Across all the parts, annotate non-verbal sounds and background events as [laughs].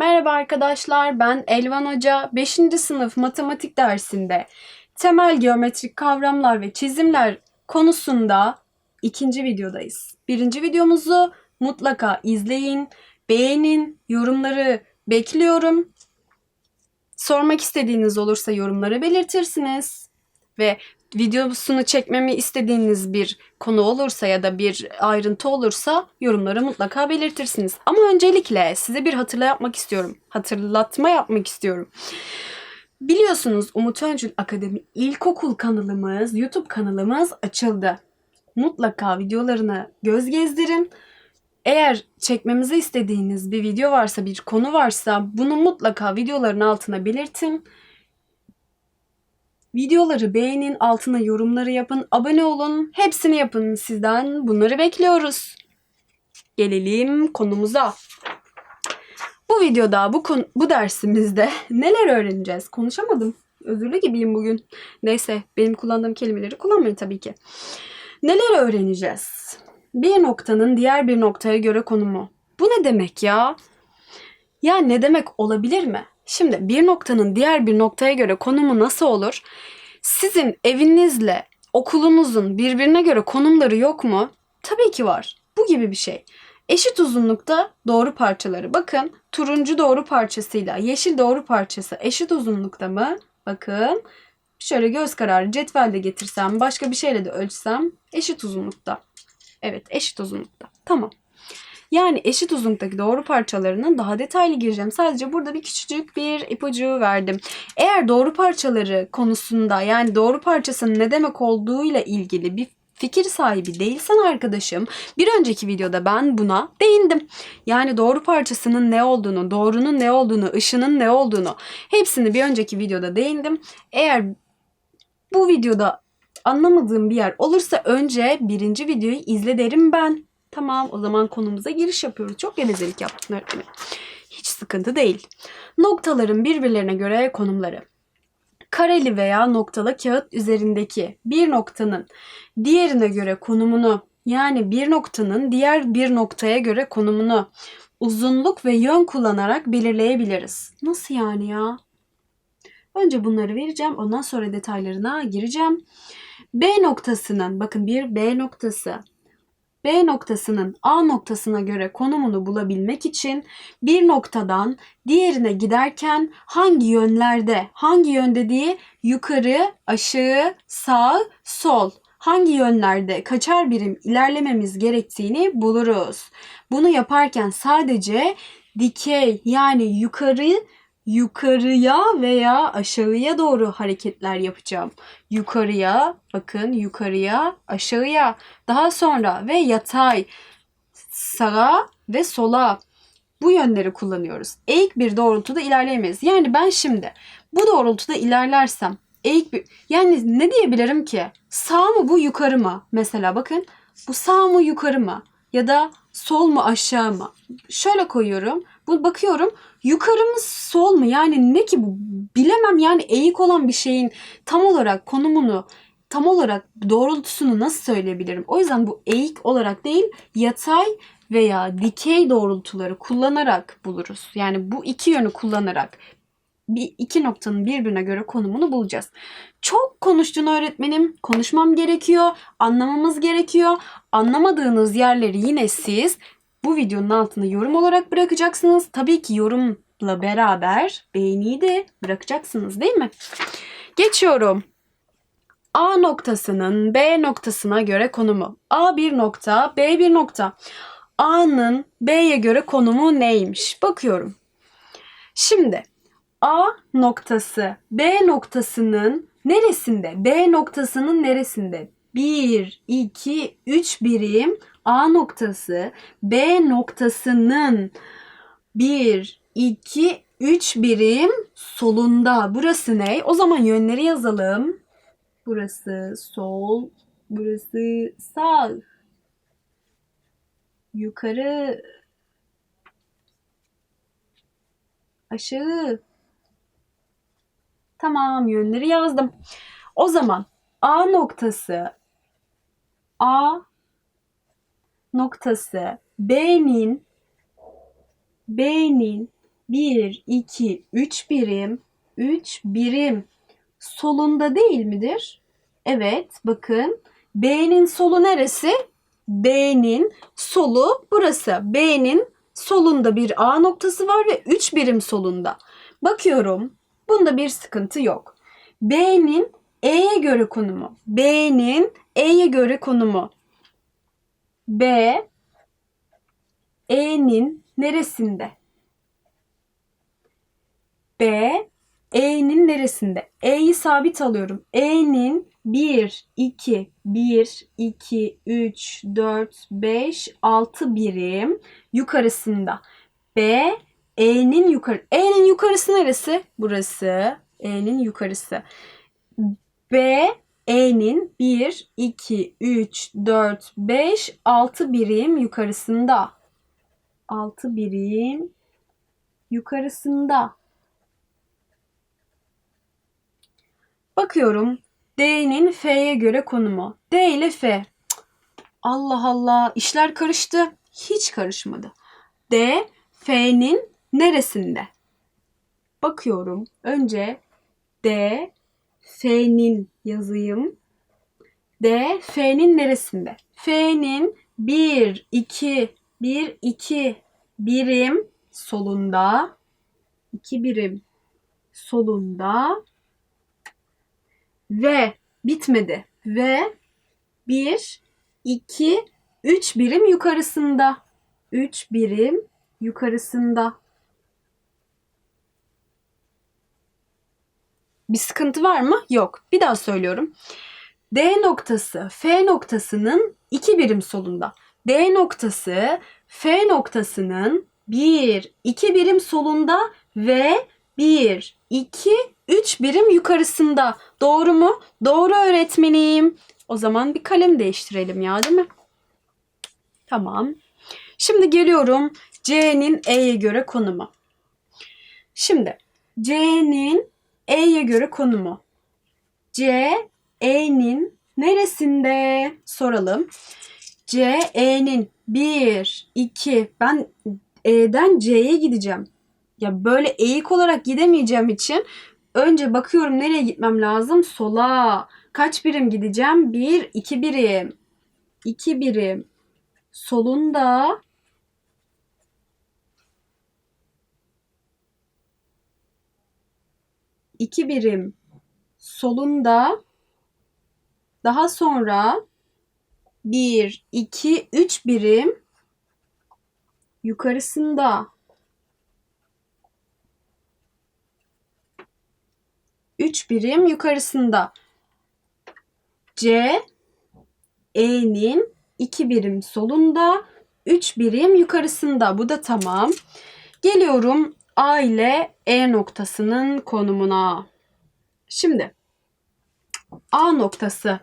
Merhaba arkadaşlar, ben Elvan Hoca. 5. sınıf matematik dersinde temel geometrik kavramlar ve çizimler konusunda ikinci videodayız. Birinci videomuzu mutlaka izleyin, beğenin, yorumları bekliyorum. Sormak istediğiniz olursa yorumlara belirtirsiniz. Ve videosunu çekmemi istediğiniz bir konu olursa ya da bir ayrıntı olursa yorumlara mutlaka belirtirsiniz. Ama öncelikle size bir hatırla yapmak istiyorum. Hatırlatma yapmak istiyorum. Biliyorsunuz Umut Öncül Akademi İlkokul kanalımız, YouTube kanalımız açıldı. Mutlaka videolarına göz gezdirin. Eğer çekmemizi istediğiniz bir video varsa, bir konu varsa bunu mutlaka videoların altına belirtin. Videoları beğenin, altına yorumları yapın, abone olun. Hepsini yapın. Sizden bunları bekliyoruz. Gelelim konumuza. Bu videoda, bu konu, bu dersimizde [laughs] neler öğreneceğiz? Konuşamadım. Özürlü gibiyim bugün. Neyse, benim kullandığım kelimeleri kullanmayın tabii ki. Neler öğreneceğiz? Bir noktanın diğer bir noktaya göre konumu. Bu ne demek ya? Ya ne demek olabilir mi? Şimdi bir noktanın diğer bir noktaya göre konumu nasıl olur? Sizin evinizle okulunuzun birbirine göre konumları yok mu? Tabii ki var. Bu gibi bir şey. Eşit uzunlukta doğru parçaları. Bakın turuncu doğru parçasıyla yeşil doğru parçası eşit uzunlukta mı? Bakın şöyle göz kararı cetvelde getirsem başka bir şeyle de ölçsem eşit uzunlukta. Evet eşit uzunlukta. Tamam. Yani eşit uzunluktaki doğru parçalarının daha detaylı gireceğim. Sadece burada bir küçücük bir ipucu verdim. Eğer doğru parçaları konusunda yani doğru parçasının ne demek olduğuyla ilgili bir fikir sahibi değilsen arkadaşım bir önceki videoda ben buna değindim. Yani doğru parçasının ne olduğunu, doğrunun ne olduğunu, ışının ne olduğunu hepsini bir önceki videoda değindim. Eğer bu videoda anlamadığım bir yer olursa önce birinci videoyu izle derim ben. Tamam o zaman konumuza giriş yapıyoruz. Çok gevezelik yaptın öğretmenim. Hiç sıkıntı değil. Noktaların birbirlerine göre konumları. Kareli veya noktalı kağıt üzerindeki bir noktanın diğerine göre konumunu yani bir noktanın diğer bir noktaya göre konumunu uzunluk ve yön kullanarak belirleyebiliriz. Nasıl yani ya? Önce bunları vereceğim. Ondan sonra detaylarına gireceğim. B noktasının bakın bir B noktası B noktasının A noktasına göre konumunu bulabilmek için bir noktadan diğerine giderken hangi yönlerde, hangi yön dediği yukarı, aşağı, sağ, sol hangi yönlerde kaçar birim ilerlememiz gerektiğini buluruz. Bunu yaparken sadece dikey yani yukarı yukarıya veya aşağıya doğru hareketler yapacağım. Yukarıya, bakın yukarıya, aşağıya. Daha sonra ve yatay, sağa ve sola. Bu yönleri kullanıyoruz. Eğik bir doğrultuda ilerleyemeyiz. Yani ben şimdi bu doğrultuda ilerlersem eğik bir yani ne diyebilirim ki? Sağ mı bu yukarı mı? Mesela bakın bu sağ mı yukarı mı? Ya da sol mu aşağı mı? Şöyle koyuyorum. Bu bakıyorum yukarı mı sol mu? Yani ne ki bu? Bilemem yani eğik olan bir şeyin tam olarak konumunu tam olarak doğrultusunu nasıl söyleyebilirim? O yüzden bu eğik olarak değil yatay veya dikey doğrultuları kullanarak buluruz. Yani bu iki yönü kullanarak bir iki noktanın birbirine göre konumunu bulacağız. Çok konuştun öğretmenim. Konuşmam gerekiyor. Anlamamız gerekiyor. Anlamadığınız yerleri yine siz bu videonun altına yorum olarak bırakacaksınız. Tabii ki yorumla beraber beğeniyi de bırakacaksınız değil mi? Geçiyorum. A noktasının B noktasına göre konumu. A bir nokta, B bir nokta. A'nın B'ye göre konumu neymiş? Bakıyorum. Şimdi A noktası B noktasının neresinde? B noktasının neresinde? 1, 2, 3 birim A noktası B noktasının 1, 2, 3 birim solunda. Burası ne? O zaman yönleri yazalım. Burası sol, burası sağ. Yukarı, aşağı. Tamam yönleri yazdım. O zaman A noktası A noktası B'nin B'nin 1, 2, 3 birim. 3 birim solunda değil midir? Evet bakın. B'nin solu neresi? B'nin solu burası. B'nin solunda bir A noktası var ve 3 birim solunda. Bakıyorum. Bunda bir sıkıntı yok. B'nin E'ye göre konumu. B'nin E'ye göre konumu. B E'nin neresinde? B E'nin neresinde? E'yi sabit alıyorum. E'nin 1, 2, 1, 2, 3, 4, 5, 6 birim yukarısında. B E'nin yukarı E'nin yukarısı neresi? Burası. E'nin yukarısı. B E'nin 1, 2, 3, 4, 5, 6 birim yukarısında. 6 birim yukarısında. Bakıyorum D'nin F'ye göre konumu. D ile F. Allah Allah işler karıştı. Hiç karışmadı. D F'nin neresinde? Bakıyorum. Önce D F'nin yazayım. D F'nin neresinde? F'nin 1 2 1 2 birim solunda 2 birim solunda ve bitmedi. Ve 1 2 3 birim yukarısında. 3 birim yukarısında. Bir sıkıntı var mı? Yok. Bir daha söylüyorum. D noktası F noktasının iki birim solunda. D noktası F noktasının 1, 2 birim solunda ve 1, 2, 3 birim yukarısında. Doğru mu? Doğru öğretmenim. O zaman bir kalem değiştirelim ya değil mi? Tamam. Şimdi geliyorum C'nin E'ye göre konumu. Şimdi C'nin E'ye göre konumu. C, E'nin neresinde? Soralım. C, E'nin 1, 2, ben E'den C'ye gideceğim. Ya böyle eğik olarak gidemeyeceğim için önce bakıyorum nereye gitmem lazım? Sola. Kaç birim gideceğim? 1, 2 birim. 2 birim. Solunda iki birim solunda daha sonra 1, 2, 3 birim yukarısında 3 birim yukarısında C E'nin 2 birim solunda 3 birim yukarısında. Bu da tamam. Geliyorum A ile E noktasının konumuna. Şimdi A noktası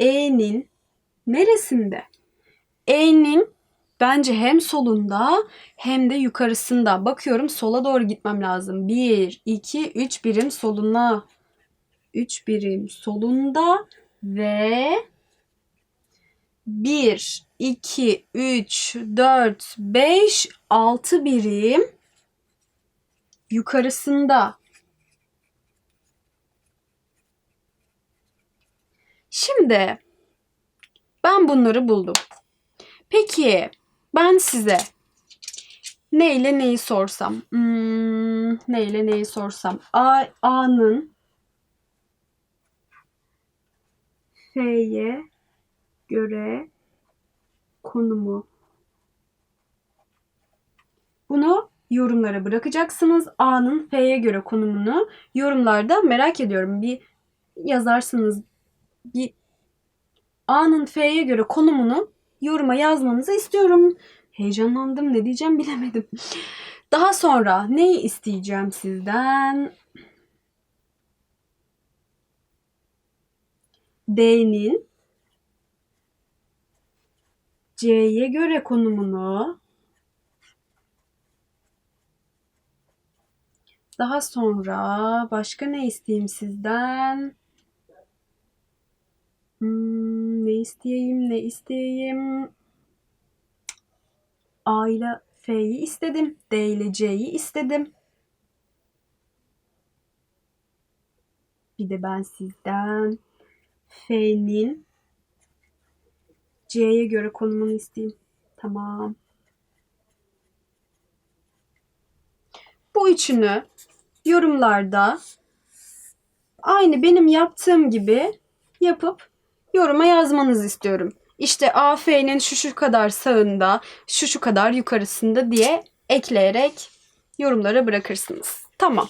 E'nin neresinde? E'nin bence hem solunda hem de yukarısında. Bakıyorum sola doğru gitmem lazım. 1, 2, 3 birim soluna. 3 birim solunda ve 1, 2, 3, 4, 5, 6 birim yukarısında. Şimdi ben bunları buldum. Peki ben size neyle neyi sorsam? Hmm, neyle neyi sorsam? A, A'nın F'ye göre konumu. Bunu yorumlara bırakacaksınız. A'nın F'ye göre konumunu yorumlarda merak ediyorum. Bir yazarsınız. Bir A'nın F'ye göre konumunu yoruma yazmanızı istiyorum. Heyecanlandım. Ne diyeceğim bilemedim. Daha sonra neyi isteyeceğim sizden? D'nin C'ye göre konumunu daha sonra başka ne isteyeyim sizden? Hmm, ne isteyeyim, ne isteyeyim? A ile F'yi istedim. D ile C'yi istedim. Bir de ben sizden F'nin C'ye göre konumunu isteyeyim. Tamam. Bu üçünü yorumlarda aynı benim yaptığım gibi yapıp yoruma yazmanızı istiyorum. İşte AF'nin şu şu kadar sağında, şu şu kadar yukarısında diye ekleyerek yorumlara bırakırsınız. Tamam.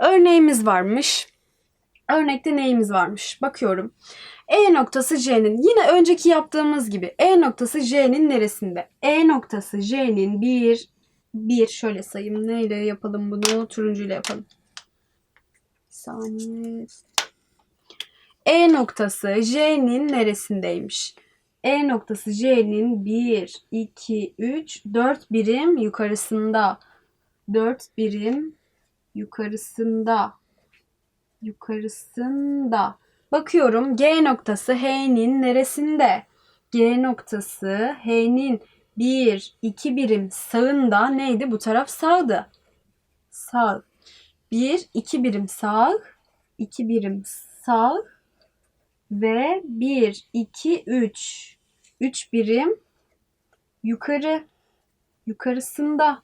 Örneğimiz varmış. Örnekte neyimiz varmış? Bakıyorum. E noktası C'nin yine önceki yaptığımız gibi E noktası C'nin neresinde? E noktası C'nin bir bir şöyle sayayım. Neyle yapalım bunu? Turuncuyla yapalım. Bir saniye. E noktası J'nin neresindeymiş? E noktası J'nin 1, 2, 3, 4 birim yukarısında. 4 birim yukarısında. Yukarısında. Bakıyorum G noktası H'nin neresinde? G noktası H'nin 1, 2 birim sağında neydi? Bu taraf sağdı. Sağ. 1, 2 birim sağ. 2 birim sağ. Ve 1, 2, 3. 3 birim yukarı. Yukarısında.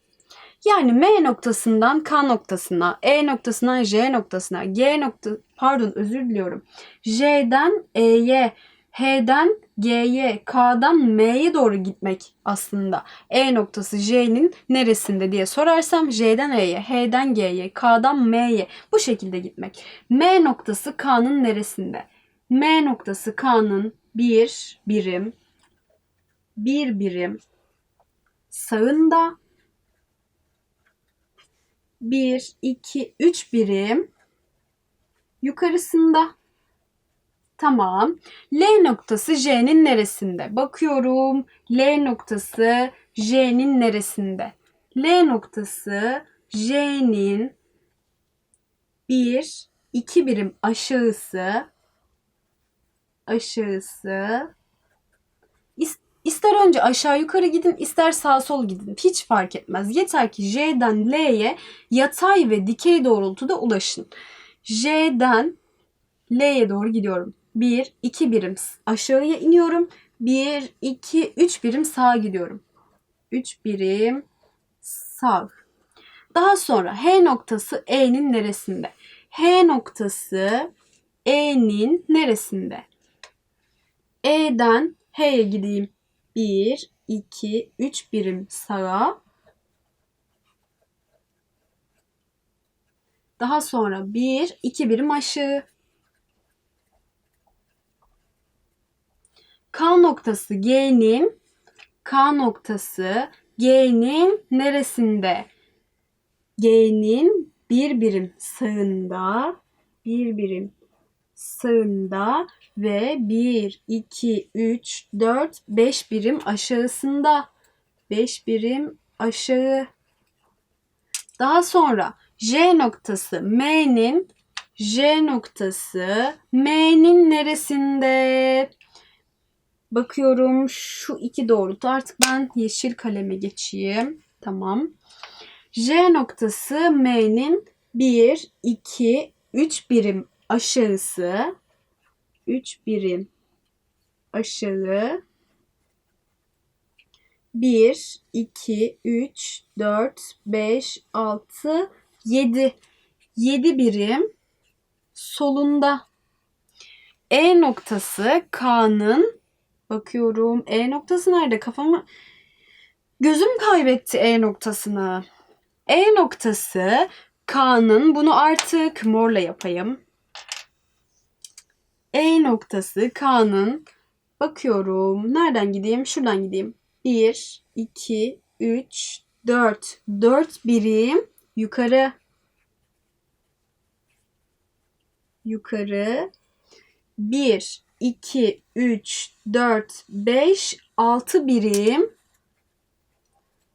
Yani M noktasından K noktasına, E noktasından J noktasına, G nokta pardon özür diliyorum. J'den E'ye, H'den G'ye, K'dan M'ye doğru gitmek aslında. E noktası J'nin neresinde diye sorarsam J'den E'ye, H'den G'ye, K'dan M'ye bu şekilde gitmek. M noktası K'nın neresinde? M noktası K'nın bir birim, bir birim sağında 1, 2, 3 birim yukarısında. Tamam. L noktası J'nin neresinde? Bakıyorum. L noktası J'nin neresinde? L noktası J'nin 1, 2 birim aşağısı aşağısı İster önce aşağı yukarı gidin, ister sağ sol gidin. Hiç fark etmez. Yeter ki J'den L'ye yatay ve dikey doğrultuda ulaşın. J'den L'ye doğru gidiyorum. 1, 2 birim aşağıya iniyorum. 1, 2, 3 birim sağa gidiyorum. 3 birim sağ. Daha sonra H noktası E'nin neresinde? H noktası E'nin neresinde? E'den H'ye gideyim. 1, 2, 3 birim sağa. Daha sonra 1, 2 birim aşağı. K noktası G'nin K noktası G'nin neresinde? G'nin bir birim sağında, bir birim sağında ve 1, 2, 3, 4, 5 birim aşağısında. 5 birim aşağı. Daha sonra J noktası M'nin J noktası M'nin neresinde? Bakıyorum şu iki doğrultu. Artık ben yeşil kaleme geçeyim. Tamam. J noktası M'nin 1, 2, 3 birim aşağısı 3 birim aşağı 1, 2, 3, 4, 5, 6, 7. 7 birim solunda. E noktası K'nın bakıyorum E noktası nerede? Kafamı gözüm kaybetti E noktasını. E noktası K'nın bunu artık morla yapayım. E noktası K'nın bakıyorum. Nereden gideyim? Şuradan gideyim. 1, 2, 3, 4. 4 birim yukarı. Yukarı. 1, 2, 3, 4, 5, 6 birim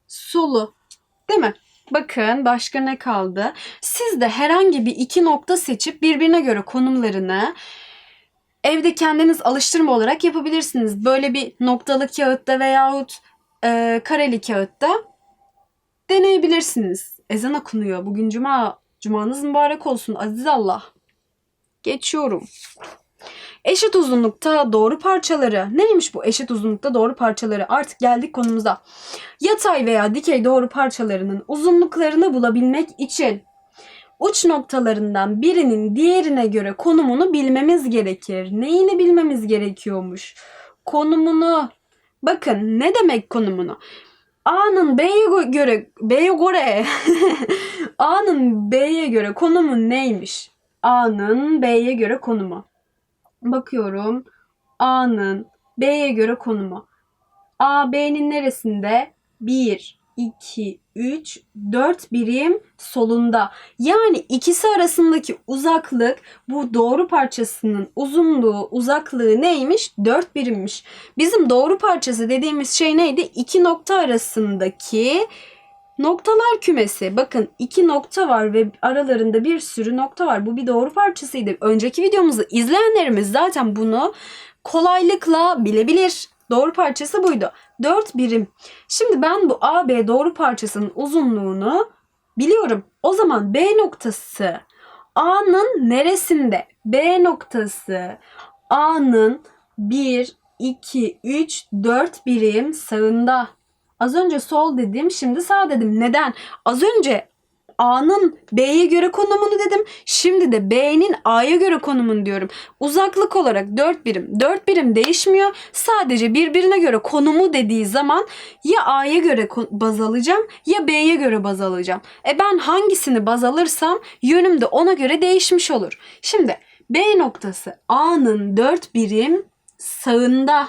solu. Değil mi? Bakın başka ne kaldı? Siz de herhangi bir iki nokta seçip birbirine göre konumlarını evde kendiniz alıştırma olarak yapabilirsiniz. Böyle bir noktalı kağıtta veyahut e, kareli kağıtta deneyebilirsiniz. Ezan okunuyor. Bugün cuma. Cumanız mübarek olsun aziz Allah. Geçiyorum. Eşit uzunlukta doğru parçaları. Neymiş bu eşit uzunlukta doğru parçaları? Artık geldik konumuza. Yatay veya dikey doğru parçalarının uzunluklarını bulabilmek için uç noktalarından birinin diğerine göre konumunu bilmemiz gerekir. Neyini bilmemiz gerekiyormuş? Konumunu. Bakın ne demek konumunu? A'nın B'ye gö- göre B'ye göre [laughs] A'nın B'ye göre konumu neymiş? A'nın B'ye göre konumu. Bakıyorum. A'nın B'ye göre konumu. A B'nin neresinde? 1, 2, 3, 4 birim solunda. Yani ikisi arasındaki uzaklık bu doğru parçasının uzunluğu, uzaklığı neymiş? 4 birimmiş. Bizim doğru parçası dediğimiz şey neydi? İki nokta arasındaki noktalar kümesi. Bakın iki nokta var ve aralarında bir sürü nokta var. Bu bir doğru parçasıydı. Önceki videomuzu izleyenlerimiz zaten bunu kolaylıkla bilebilir. Doğru parçası buydu. 4 birim. Şimdi ben bu AB doğru parçasının uzunluğunu biliyorum. O zaman B noktası A'nın neresinde? B noktası A'nın 1, 2, 3, 4 birim sağında. Az önce sol dedim, şimdi sağ dedim. Neden? Az önce A'nın B'ye göre konumunu dedim. Şimdi de B'nin A'ya göre konumunu diyorum. Uzaklık olarak 4 birim. 4 birim değişmiyor. Sadece birbirine göre konumu dediği zaman ya A'ya göre baz alacağım ya B'ye göre baz alacağım. E ben hangisini baz alırsam yönüm de ona göre değişmiş olur. Şimdi B noktası A'nın 4 birim sağında.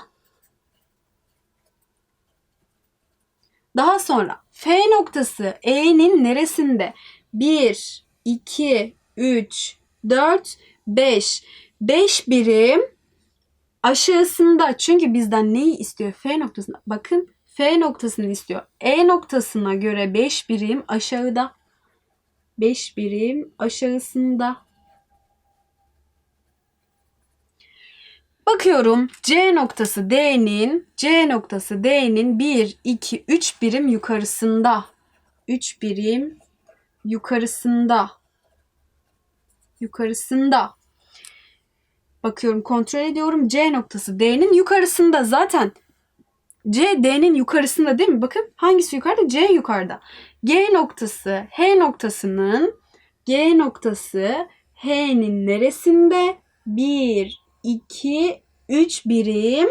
Daha sonra F noktası E'nin neresinde? 1, 2, 3, 4, 5. 5 birim aşağısında. Çünkü bizden neyi istiyor? F noktasında. Bakın F noktasını istiyor. E noktasına göre 5 birim aşağıda. 5 birim aşağısında. Bakıyorum C noktası D'nin C noktası D'nin 1, 2, 3 birim yukarısında. 3 birim yukarısında. Yukarısında. Bakıyorum kontrol ediyorum. C noktası D'nin yukarısında zaten. C D'nin yukarısında değil mi? Bakın hangisi yukarıda? C yukarıda. G noktası H noktasının G noktası H'nin neresinde? 1, 2, 3 birim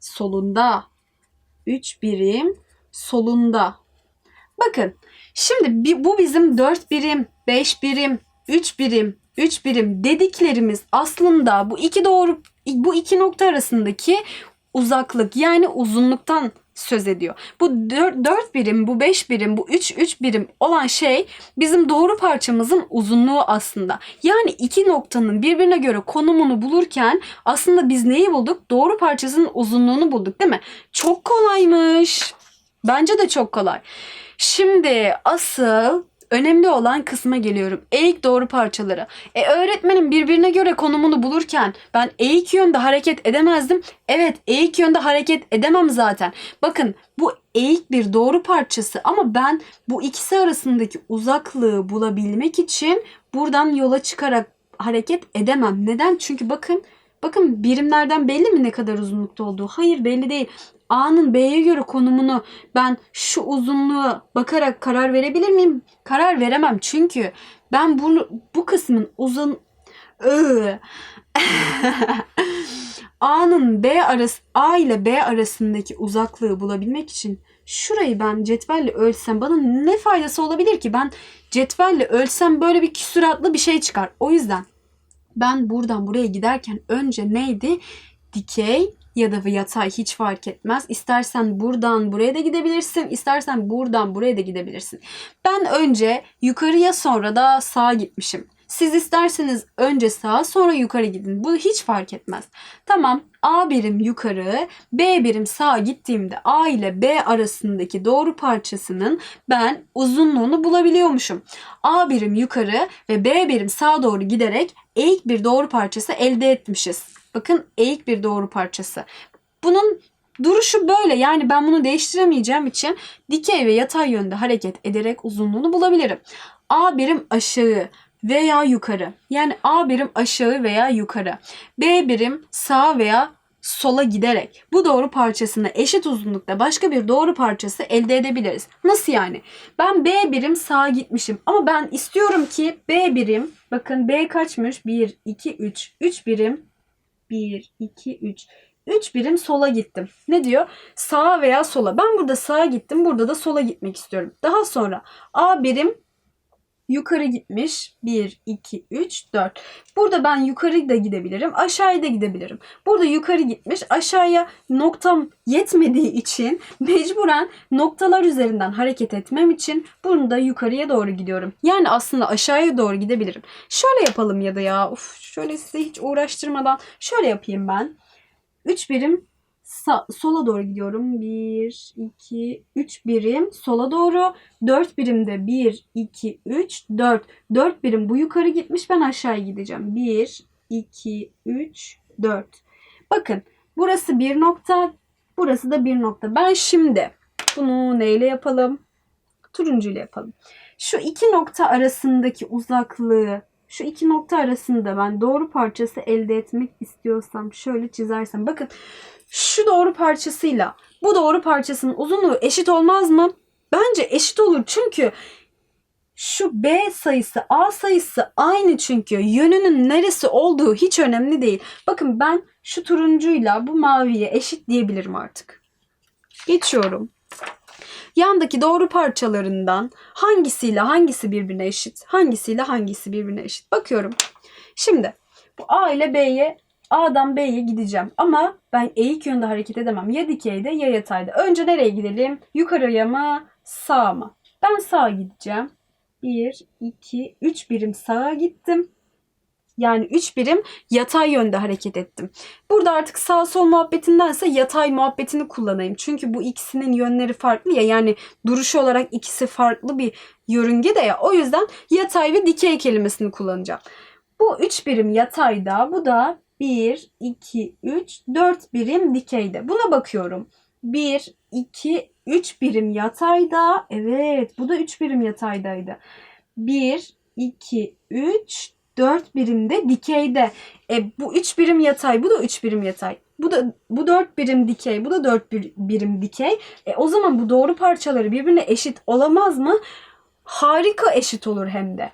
solunda. 3 birim solunda. Bakın şimdi bu bizim 4 birim, 5 birim, 3 birim, 3 birim dediklerimiz aslında bu iki doğru bu iki nokta arasındaki uzaklık yani uzunluktan söz ediyor. Bu 4, 4 birim, bu 5 birim, bu 3 3 birim olan şey bizim doğru parçamızın uzunluğu aslında. Yani iki noktanın birbirine göre konumunu bulurken aslında biz neyi bulduk? Doğru parçasının uzunluğunu bulduk değil mi? Çok kolaymış. Bence de çok kolay. Şimdi asıl önemli olan kısma geliyorum. Eğik doğru parçaları. E öğretmenim birbirine göre konumunu bulurken ben eğik yönde hareket edemezdim. Evet eğik yönde hareket edemem zaten. Bakın bu eğik bir doğru parçası ama ben bu ikisi arasındaki uzaklığı bulabilmek için buradan yola çıkarak hareket edemem. Neden? Çünkü bakın bakın birimlerden belli mi ne kadar uzunlukta olduğu? Hayır belli değil. A'nın B'ye göre konumunu ben şu uzunluğu bakarak karar verebilir miyim? Karar veremem çünkü ben bunu bu kısmın uzun. [laughs] A'nın B arası A ile B arasındaki uzaklığı bulabilmek için şurayı ben cetvelle ölçsem bana ne faydası olabilir ki? Ben cetvelle ölçsem böyle bir küsuratlı bir şey çıkar. O yüzden ben buradan buraya giderken önce neydi? Dikey ya da yatay hiç fark etmez. İstersen buradan buraya da gidebilirsin. istersen buradan buraya da gidebilirsin. Ben önce yukarıya sonra da sağa gitmişim. Siz isterseniz önce sağa sonra yukarı gidin. Bu hiç fark etmez. Tamam A birim yukarı, B birim sağa gittiğimde A ile B arasındaki doğru parçasının ben uzunluğunu bulabiliyormuşum. A birim yukarı ve B birim sağa doğru giderek eğik bir doğru parçası elde etmişiz. Bakın eğik bir doğru parçası. Bunun duruşu böyle. Yani ben bunu değiştiremeyeceğim için dikey ve yatay yönde hareket ederek uzunluğunu bulabilirim. A birim aşağı veya yukarı. Yani A birim aşağı veya yukarı. B birim sağa veya sola giderek bu doğru parçasını eşit uzunlukta başka bir doğru parçası elde edebiliriz. Nasıl yani? Ben B birim sağa gitmişim ama ben istiyorum ki B birim bakın B kaçmış? 1, 2, 3. 3 birim 1, 2, 3. 3 birim sola gittim. Ne diyor? Sağa veya sola. Ben burada sağa gittim. Burada da sola gitmek istiyorum. Daha sonra A birim yukarı gitmiş. 1, 2, 3, 4. Burada ben yukarı da gidebilirim. Aşağıya da gidebilirim. Burada yukarı gitmiş. Aşağıya noktam yetmediği için mecburen noktalar üzerinden hareket etmem için bunu da yukarıya doğru gidiyorum. Yani aslında aşağıya doğru gidebilirim. Şöyle yapalım ya da ya. Uf, şöyle size hiç uğraştırmadan şöyle yapayım ben. 3 birim sa- sola doğru gidiyorum. 1, 2, 3 birim sola doğru. 4 birimde 1, 2, 3, 4. 4 birim bu yukarı gitmiş. Ben aşağıya gideceğim. 1, 2, 3, 4. Bakın burası bir nokta. Burası da bir nokta. Ben şimdi bunu neyle yapalım? Turuncuyla yapalım. Şu iki nokta arasındaki uzaklığı şu iki nokta arasında ben doğru parçası elde etmek istiyorsam şöyle çizersem bakın şu doğru parçasıyla bu doğru parçasının uzunluğu eşit olmaz mı? Bence eşit olur çünkü şu B sayısı A sayısı aynı çünkü yönünün neresi olduğu hiç önemli değil. Bakın ben şu turuncuyla bu maviye eşit diyebilirim artık. Geçiyorum. Yandaki doğru parçalarından hangisiyle hangisi birbirine eşit? Hangisiyle hangisi birbirine eşit? Bakıyorum. Şimdi bu A ile B'ye A'dan B'ye gideceğim. Ama ben eğik yönde hareket edemem. Ya dikeyde ya yatayda. Önce nereye gidelim? Yukarıya mı? Sağa mı? Ben sağa gideceğim. 1, 2, 3 birim sağa gittim. Yani 3 birim yatay yönde hareket ettim. Burada artık sağ sol muhabbetindense yatay muhabbetini kullanayım. Çünkü bu ikisinin yönleri farklı ya. Yani duruş olarak ikisi farklı bir yörünge de ya. O yüzden yatay ve dikey kelimesini kullanacağım. Bu 3 birim yatayda. Bu da 1, 2, 3, 4 birim dikeyde. Buna bakıyorum. 1, 2, 3 birim yatayda. Evet bu da 3 birim yataydaydı. 1, 2, 3, 4 birim de dikeyde. E, bu 3 birim yatay, bu da 3 birim yatay. Bu da bu 4 birim dikey, bu da 4 bir, birim dikey. E, o zaman bu doğru parçaları birbirine eşit olamaz mı? Harika eşit olur hem de.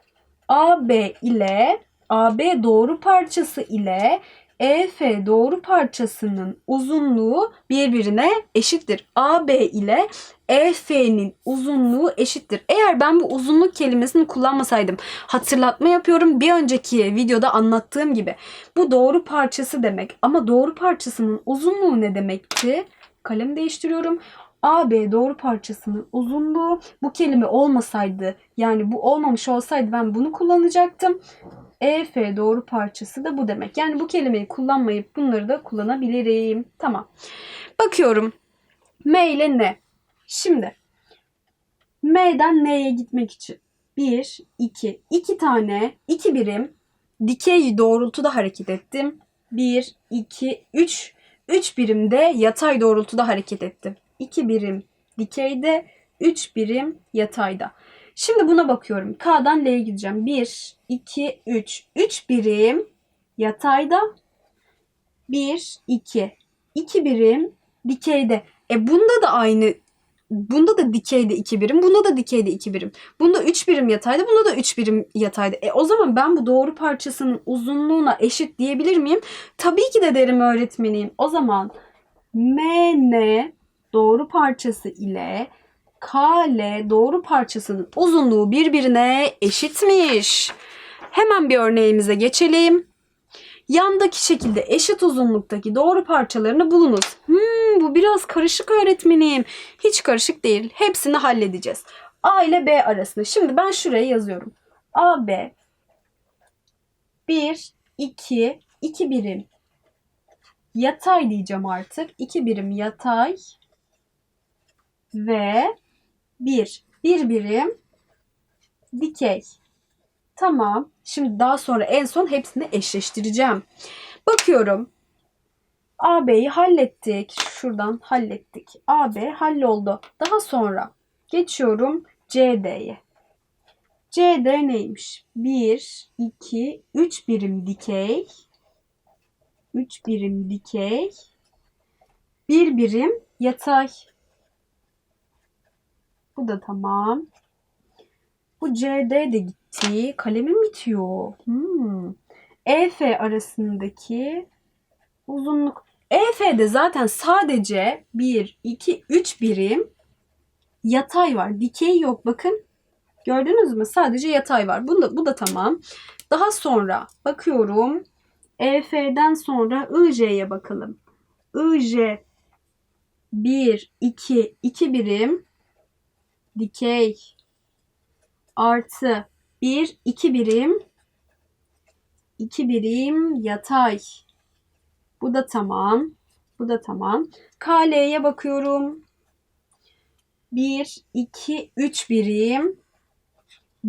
AB ile AB doğru parçası ile EF doğru parçasının uzunluğu birbirine eşittir. AB ile EF'nin uzunluğu eşittir. Eğer ben bu uzunluk kelimesini kullanmasaydım hatırlatma yapıyorum. Bir önceki videoda anlattığım gibi bu doğru parçası demek. Ama doğru parçasının uzunluğu ne demekti? Kalem değiştiriyorum. AB doğru parçasının uzunluğu bu kelime olmasaydı yani bu olmamış olsaydı ben bunu kullanacaktım. EF doğru parçası da bu demek. Yani bu kelimeyi kullanmayıp bunları da kullanabilirim. Tamam. Bakıyorum. M ile N. Şimdi M'den N'ye gitmek için 1, 2, 2 tane 2 birim dikey doğrultuda hareket ettim. 1, 2, 3, 3 birimde yatay doğrultuda hareket ettim. 2 birim dikeyde, 3 birim yatayda. Şimdi buna bakıyorum. K'dan L'ye gideceğim. 1, 2, 3. 3 birim yatayda. 1, 2. 2 birim dikeyde. E bunda da aynı. Bunda da dikeyde 2 birim. Bunda da dikeyde 2 birim. Bunda 3 birim yatayda. Bunda da 3 birim yatayda. E o zaman ben bu doğru parçasının uzunluğuna eşit diyebilir miyim? Tabii ki de derim öğretmenim. O zaman MN doğru parçası ile KL doğru parçasının uzunluğu birbirine eşitmiş. Hemen bir örneğimize geçelim. Yandaki şekilde eşit uzunluktaki doğru parçalarını bulunuz. Hmm, bu biraz karışık öğretmenim. Hiç karışık değil. Hepsini halledeceğiz. A ile B arasında. Şimdi ben şuraya yazıyorum. AB 1, 2, 2 birim yatay diyeceğim artık. 2 birim yatay ve 1. 1 birim dikey. Tamam. Şimdi daha sonra en son hepsini eşleştireceğim. Bakıyorum. AB'yi hallettik. Şuradan hallettik. AB halloldu. Daha sonra geçiyorum CD'ye. CD neymiş? 1, 2, 3 birim dikey. 3 birim dikey. 1 birim yatay. Bu da tamam. Bu CD de gitti. Kalemim bitiyor. Hmm. EF arasındaki uzunluk. EF'de zaten sadece 1, 2, 3 birim yatay var. Dikey yok. Bakın. Gördünüz mü? Sadece yatay var. Bu da, bu da tamam. Daha sonra bakıyorum. EF'den sonra IJ'ye bakalım. IJ 1, 2, 2 birim dikey artı 1, 2 birim 2 birim yatay. Bu da tamam. Bu da tamam. KL'ye bakıyorum. 1, 2, 3 birim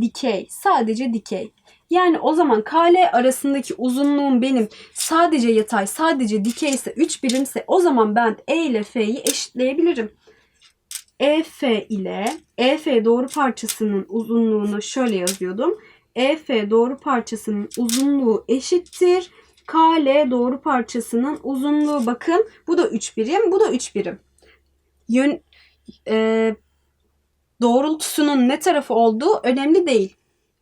dikey. Sadece dikey. Yani o zaman KL arasındaki uzunluğum benim sadece yatay, sadece dikey ise 3 birimse o zaman ben E ile F'yi eşitleyebilirim. EF ile EF doğru parçasının uzunluğunu şöyle yazıyordum. EF doğru parçasının uzunluğu eşittir. KL doğru parçasının uzunluğu bakın bu da 3 birim, bu da 3 birim. Yön, e, doğrultusunun ne tarafı olduğu önemli değil.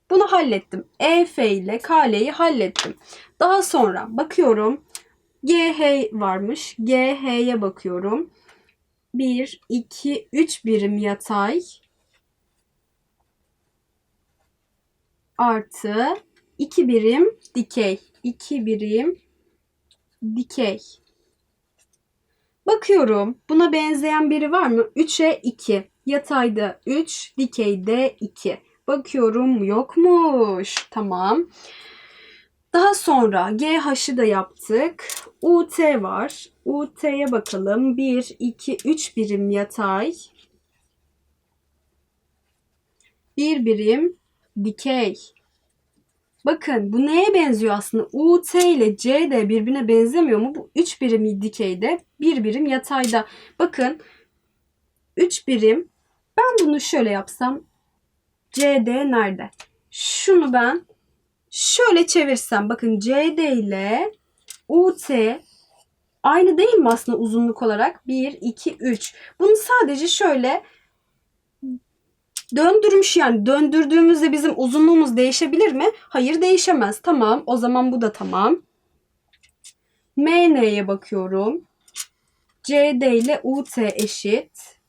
Bunu hallettim. EF ile KL'yi hallettim. Daha sonra bakıyorum. GH varmış. GH'ye bakıyorum. 1, 2, 3 birim yatay artı 2 birim dikey. 2 birim dikey. Bakıyorum. Buna benzeyen biri var mı? 3'e 2. Yatayda 3, dikeyde 2. Bakıyorum yokmuş. Tamam. Daha sonra GH'ı da yaptık. UT var. UT'ye bakalım. 1, 2, 3 birim yatay. 1 birim dikey. Bakın bu neye benziyor aslında? UT ile CD birbirine benzemiyor mu? Bu 3 birim dikeyde, 1 birim yatayda. Bakın 3 birim. Ben bunu şöyle yapsam CD nerede? Şunu ben şöyle çevirsem bakın CD ile UT aynı değil mi aslında uzunluk olarak? 1, 2, 3. Bunu sadece şöyle döndürmüş yani döndürdüğümüzde bizim uzunluğumuz değişebilir mi? Hayır değişemez. Tamam o zaman bu da tamam. MN'ye bakıyorum. CD ile UT eşit.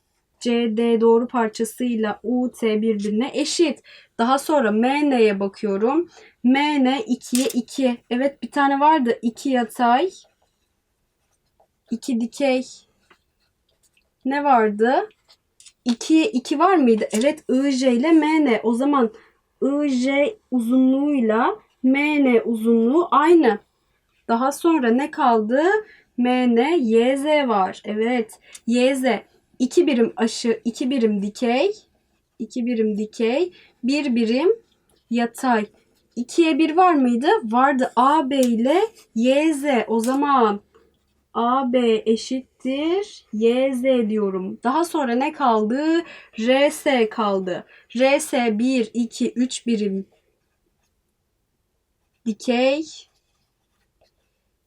CD doğru parçasıyla UT birbirine eşit. Daha sonra MN'ye bakıyorum. MN 2'ye 2. Evet bir tane vardı. 2 yatay. 2 dikey. Ne vardı? 2'ye 2 var mıydı? Evet IJ ile MN. O zaman IJ uzunluğuyla MN uzunluğu aynı. Daha sonra ne kaldı? MN YZ var. Evet. YZ 2 birim aşı, 2 birim dikey, 2 birim dikey, 1 birim yatay. 2'ye 1 var mıydı? Vardı. AB ile YZ. O zaman AB eşittir YZ diyorum. Daha sonra ne kaldı? RS kaldı. RS 1, 2, 3 birim dikey.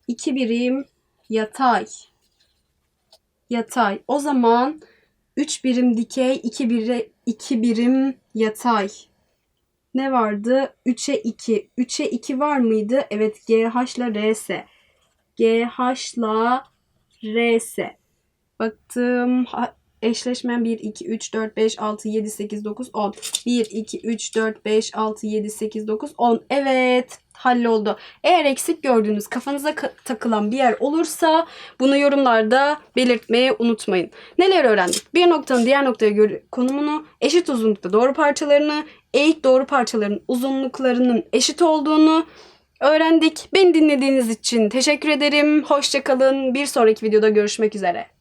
2 birim yatay. Yatay. O zaman 3 birim dikey, 2 biri, 2 birim yatay. Ne vardı? 3'e 2. 3'e 2 var mıydı? Evet GH ile RS. GH ile RS. Baktım. Ha, eşleşmeyen 1, 2, 3, 4, 5, 6, 7, 8, 9, 10. 1, 2, 3, 4, 5, 6, 7, 8, 9, 10. Evet halloldu. Eğer eksik gördüğünüz kafanıza ka- takılan bir yer olursa bunu yorumlarda belirtmeyi unutmayın. Neler öğrendik? Bir noktanın diğer noktaya göre konumunu, eşit uzunlukta doğru parçalarını, eğik doğru parçaların uzunluklarının eşit olduğunu öğrendik. Beni dinlediğiniz için teşekkür ederim. Hoşçakalın. Bir sonraki videoda görüşmek üzere.